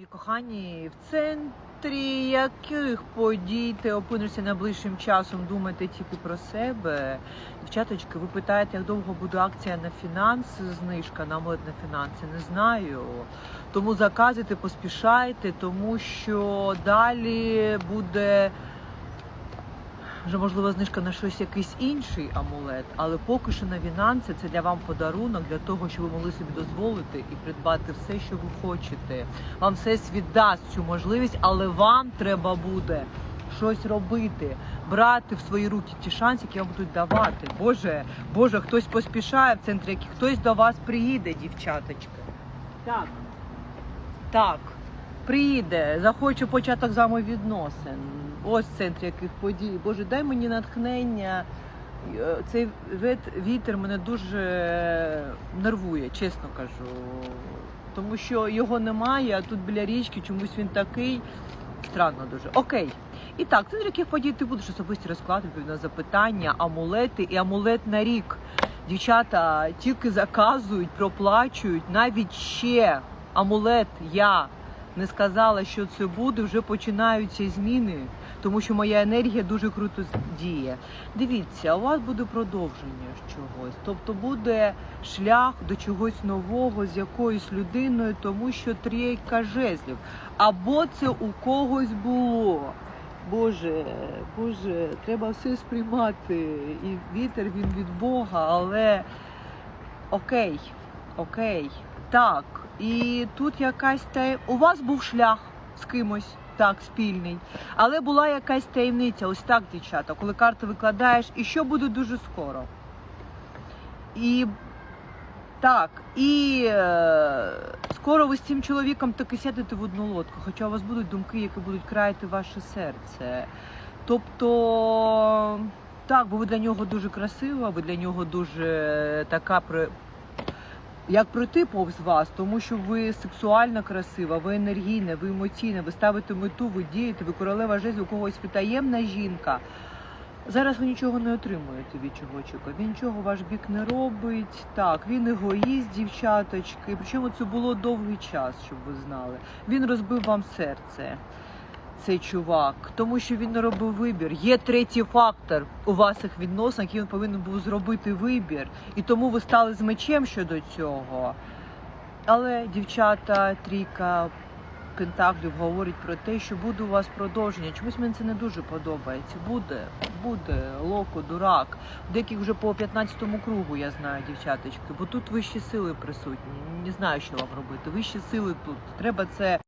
Мої кохані, в центрі яких подій ти опинишся найближчим часом, думати тільки про себе. Дівчаточки, ви питаєте, як довго буде акція на фінанси, знижка на мод на фінанси? Не знаю. Тому заказуйте, поспішайте, тому що далі буде вже можливо знижка на щось якийсь інший амулет, але поки що на фінанси це для вам подарунок для того, щоб ви могли собі дозволити і придбати все, що ви хочете. Вам все дасть цю можливість, але вам треба буде щось робити, брати в свої руки ті шанси, які вам будуть давати. Боже, Боже, хтось поспішає в центрі, який хтось до вас приїде, дівчаточки. Так. Так. Приїде, захоче початок взаємовідносин. Ось в центрі яких подій. Боже, дай мені натхнення. Е, Цей вітер мене дуже нервує, чесно кажу. Тому що його немає, а тут біля річки чомусь він такий. Странно дуже. Окей. І так, центр яких подій ти будеш особисті розклади, на запитання, амулети і амулет на рік. Дівчата тільки заказують, проплачують, навіть ще амулет я не сказала, що це буде, вже починаються зміни, тому що моя енергія дуже круто діє. Дивіться, у вас буде продовження чогось, тобто буде шлях до чогось нового з якоюсь людиною, тому що трійка жезлів. Або це у когось було. Боже, Боже, треба все сприймати. І вітер він від Бога, але окей, окей. Так, і тут якась та у вас був шлях з кимось, так, спільний, але була якась таємниця. Ось так, дівчата, коли карту викладаєш, і що буде дуже скоро. І так, і е, скоро ви з цим чоловіком таки сядете в одну лодку, хоча у вас будуть думки, які будуть краяти ваше серце. Тобто, так, бо ви для нього дуже красива, ви для нього дуже така при- як пройти повз вас, тому що ви сексуально красива, ви енергійна, ви емоційна, ви ставите мету, ви дієте, ви королева жезлів, у когось таємна жінка. Зараз ви нічого не отримуєте від чогочика. Він нічого ваш бік не робить. Так, він егоїст, дівчаточки. Причому це було довгий час, щоб ви знали. Він розбив вам серце. Цей чувак, тому що він не робив вибір. Є третій фактор у ваших відносинах, який він повинен був зробити вибір, і тому ви стали з мечем щодо цього. Але дівчата, трійка пентаклів говорить про те, що буде у вас продовження. Чомусь мені це не дуже подобається. Буде, буде, локо, дурак. Деяких вже по 15-му кругу я знаю, дівчаточки, бо тут вищі сили присутні. Не знаю, що вам робити. Вищі сили тут. Треба це